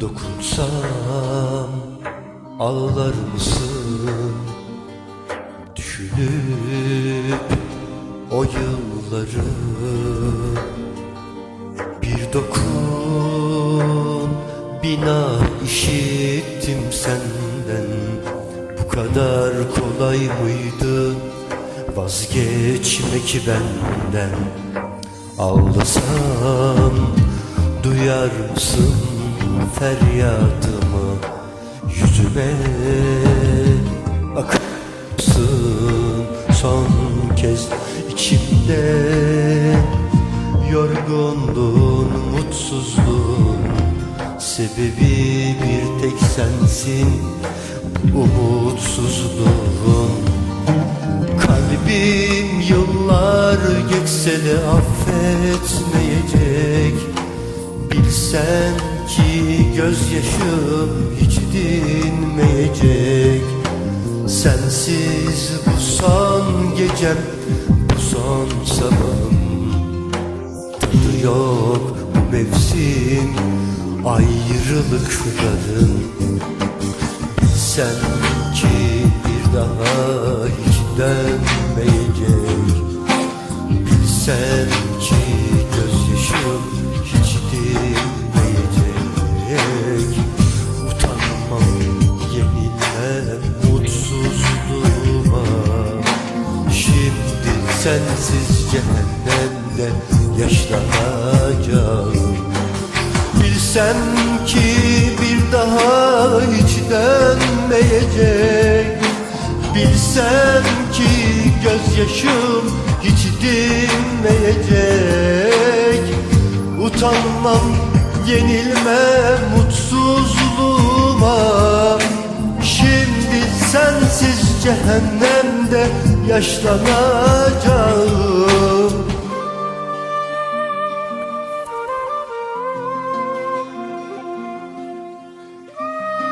sorsam ağlar mısın? Düşünüp o yılları bir dokun bina işittim senden. Bu kadar kolay mıydı vazgeçmek benden? Ağlasam duyar mısın feryadımı Yüzüme bakar mısın son kez içimde Yorgunluğun, mutsuzluğun Sebebi bir tek sensin. Umutsuzluğun. Kalbim yıllar geçse de affetmeyecek. Bilsen gözyaşım hiç dinmeyecek. Sensiz bu son gecem, bu son sabahım. Tadı yok bu mevsim ayrılıkların. Sen ki bir daha hiç dönmeyecek Bilsen ki gözyaşım sensiz cehennemde yaşlanacağım. Bilsem ki bir daha hiç dönmeyecek. Bilsem ki gözyaşım hiç dinmeyecek. Utanmam yenilmem mutsuzluğuma. Şimdi sensiz cehennemde yaşlanacağım.